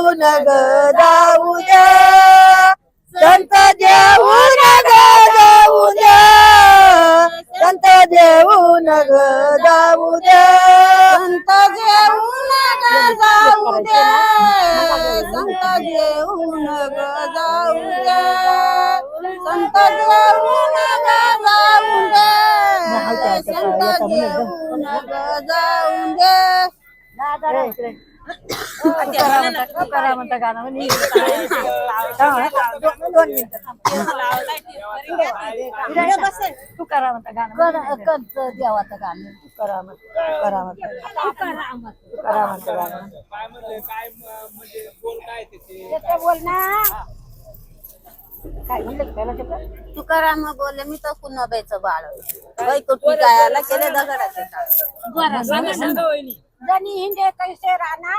देऊन ग जाऊ द्या संत देऊन ग जाऊ द्या संत देऊन ग जाऊ द्या संत देऊन ग जाऊ द्या संत देऊन ग जाऊ द्या संत देऊन ग जाऊ संत देऊन ग जाऊ द्या गाणं दोन- गाणं देवाचं गाणं तुकाराम गाणं काय काय म- म्हणजे बोल काय त्याचे काय म्हणलं ते तुकाराम बोलले मी तर कुणाबाईचं बाळ वैकुंठी केले दगडाचे. टाळे. जनी हिंदे कैसे राहना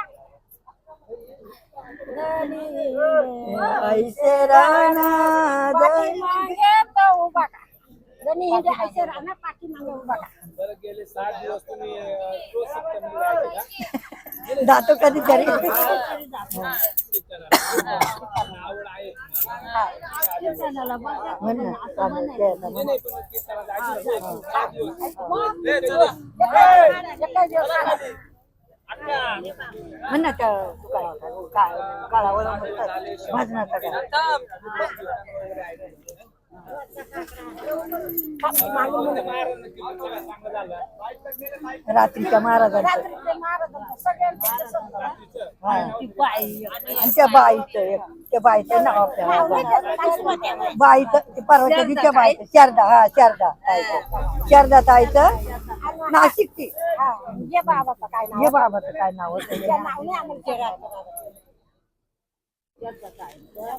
ऐसे राणा पाठीमागे तो उभा का जनी हिंदे ऐसे राहना पाठीमागे उभा का बरं गेले सात दिवस तुम्ही अं, रोज सप्तमी राहिले का? जातो कधीतरी कीर्तनाला. आवड आहे तुम्हाला. म्हण ना चालेल, ते आता म्हण. नाही, पण कीर्तनाला जायचं रोज, सात दिवस. ए, चला. अक्का. म्हण ना त्या का- काळावर म्हणतात रात्रीच्या महाराजांचं हा. आणि त्या बाईचं त्या बाईचं नाव आपल्याला बाईचं ते परवाच्या दिवशी त्या बाईचं शारदा हा शारदा शारदा ताईचं नाशिक ती. ये बाबाचं काय हे बाबाचं काय नाव होतं? नाव नाही आम्हाला